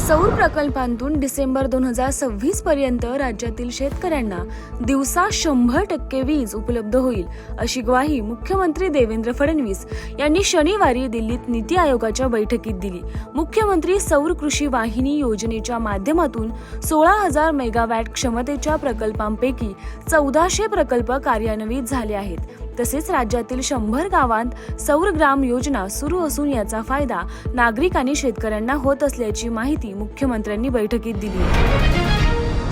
सौर प्रकल्पांतून डिसेंबर दोन हजार सव्वीस पर्यंत राज्यातील शेतकऱ्यांना दिवसा शंभर टक्के वीज उपलब्ध होईल अशी ग्वाही मुख्यमंत्री देवेंद्र फडणवीस यांनी शनिवारी दिल्लीत नीती आयोगाच्या बैठकीत दिली. मुख्यमंत्री सौर कृषी वाहिनी योजनेच्या माध्यमातून सोळा हजार मेगावॅट क्षमतेच्या प्रकल्पांपैकी चौदाशे प्रकल्प कार्यान्वित झाले आहेत. तसेच राज्यातील शंभर गावांत सौर ग्राम योजना सुरू असून याचा फायदा नागरिक आणि शेतकऱ्यांना होत असल्याची माहिती मुख्यमंत्र्यांनी बैठकीत दिली.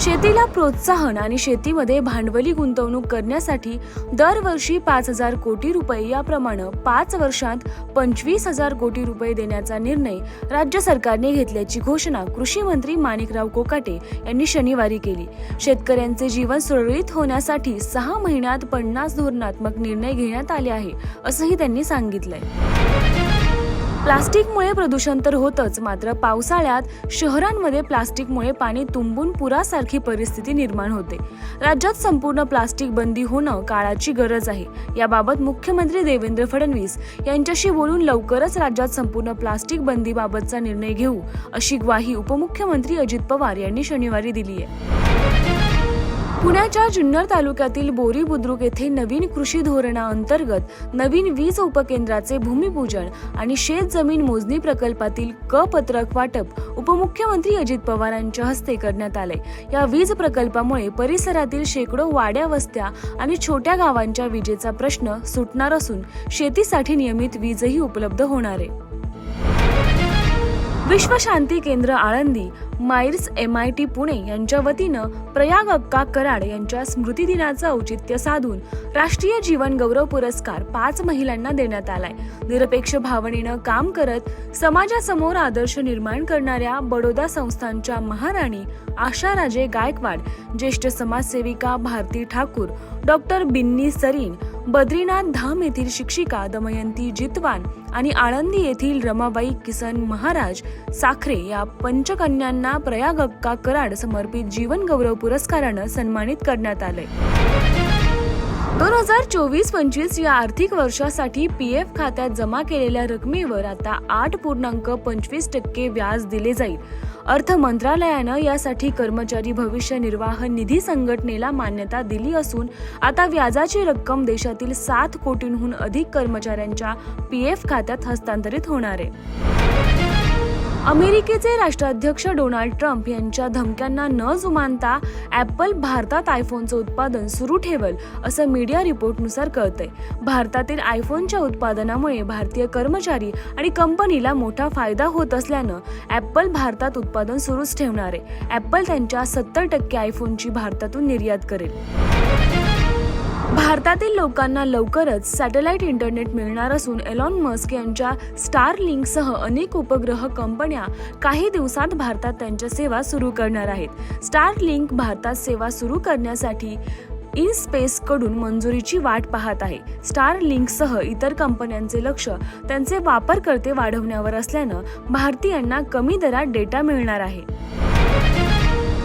शेतीला प्रोत्साहन आणि शेतीमध्ये भांडवली गुंतवणूक करण्यासाठी दरवर्षी पाच हजार कोटी रुपये याप्रमाणे पाच वर्षात पंचवीस हजार कोटी रुपये देण्याचा निर्णय राज्य सरकारने घेतल्याची घोषणा कृषी मंत्री माणिकराव कोकाटे यांनी शनिवारी केली. शेतकऱ्यांचे जीवन सुरळीत होण्यासाठी सहा महिन्यात पन्नास धोरणात्मक निर्णय घेण्यात आले आहे असंही त्यांनी सांगितलंय. प्लास्टिकमुळे प्रदूषण तर होतच मात्र पावसाळ्यात शहरांमध्ये प्लास्टिकमुळे पाणी तुंबून पुरासारखी परिस्थिती निर्माण होते. राज्यात संपूर्ण प्लास्टिक बंदी होणं काळाची गरज आहे. याबाबत मुख्यमंत्री देवेंद्र फडणवीस यांच्याशी बोलून लवकरच राज्यात संपूर्ण प्लास्टिक बंदीबाबतचा निर्णय घेऊ अशी ग्वाही उपमुख्यमंत्री अजित पवार यांनी शनिवारी दिली आहे पुण्याच्या जुन्नर तालुक्यातील बोरी बुद्रुक येथे नवीन कृषी धोरणाअंतर्गत नवीन वीज उपकेंद्राचे भूमिपूजन आणि शेत जमीन मोजणी प्रकल्पातील क पत्रक वाटप उपमुख्यमंत्री अजित पवारांच्या हस्ते करण्यात आले. या वीज प्रकल्पामुळे परिसरातील शेकडो वाड्या वस्त्या आणि छोट्या गावांच्या विजेचा प्रश्न सुटणार असून शेतीसाठी नियमित वीजही उपलब्ध होणार आहे. Vishwa Shanti Kendra Alandi MAEER's M I T Pune यांच्या वतीनं प्रयाग अक्का कराड यांच्या स्मृतिदिनाचं औचित्य साधून राष्ट्रीय जीवन गौरव पुरस्कार पाच महिलांना देण्यात आलाय. निरपेक्ष भावनेनं काम करत समाजासमोर आदर्श निर्माण करणाऱ्या बडोदा संस्थांच्या महाराणी आशा राजे गायकवाड ज्येष्ठ समाजसेविका भारती ठाकूर डॉक्टर बिन्नी सरीन बद्रीनाथ धाम येथील शिक्षिका दमयंती जितवान आणि आळंदी येथील रमाबाई किसन महाराज साखरे या पंचकन्यांना प्रयाग अक्का कराड समर्पित जीवन गौरव पुरस्कारानं सन्मानित करण्यात आलंय. दोन हजार चोवीस पंचवीस या आर्थिक वर्षासाठी पी एफ खात्यात जमा केलेल्या रकमेवर आता आठ पूर्णांक पंचवीस टक्के व्याज दिले जाईल. अर्थ मंत्रालयानं यासाठी कर्मचारी भविष्य निर्वाह निधी संघटनेला मान्यता दिली असून आता व्याजाची रक्कम देशातील सात कोटींहून अधिक कर्मचाऱ्यांच्या पी एफ खात्यात हस्तांतरित होणार आहे. अमेरिकेचे राष्ट्राध्यक्ष डोनाल्ड ट्रम्प यांच्या धमक्यांना न जुमानता ॲपल भारतात आयफोनचं उत्पादन सुरू ठेवल असं मीडिया रिपोर्टनुसार कळतंय. भारतातील आयफोनच्या उत्पादनामुळे भारतीय कर्मचारी आणि कंपनीला मोठा फायदा होत असल्यानं ॲपल भारतात उत्पादन सुरूच ठेवणार आहे. ॲपल त्यांच्या सत्तर टक्के आयफोनची भारतातून निर्यात करेल. भारतातील लोकांना लवकरच सॅटेलाइट इंटरनेट मिळणार असून एलॉन मस्क यांच्या स्टार लिंकसह अनेक उपग्रह कंपन्या काही दिवसात भारतात त्यांच्या सेवा सुरू करणार आहेत. स्टार लिंक भारतात सेवा सुरू करण्यासाठी इन स्पेसकडून मंजुरीची वाट पाहत आहे. स्टार लिंकसह इतर कंपन्यांचे लक्ष त्यांचे वापरकर्ते वाढवण्यावर असल्यानं भारतीयांना कमी दरात डेटा मिळणार आहे.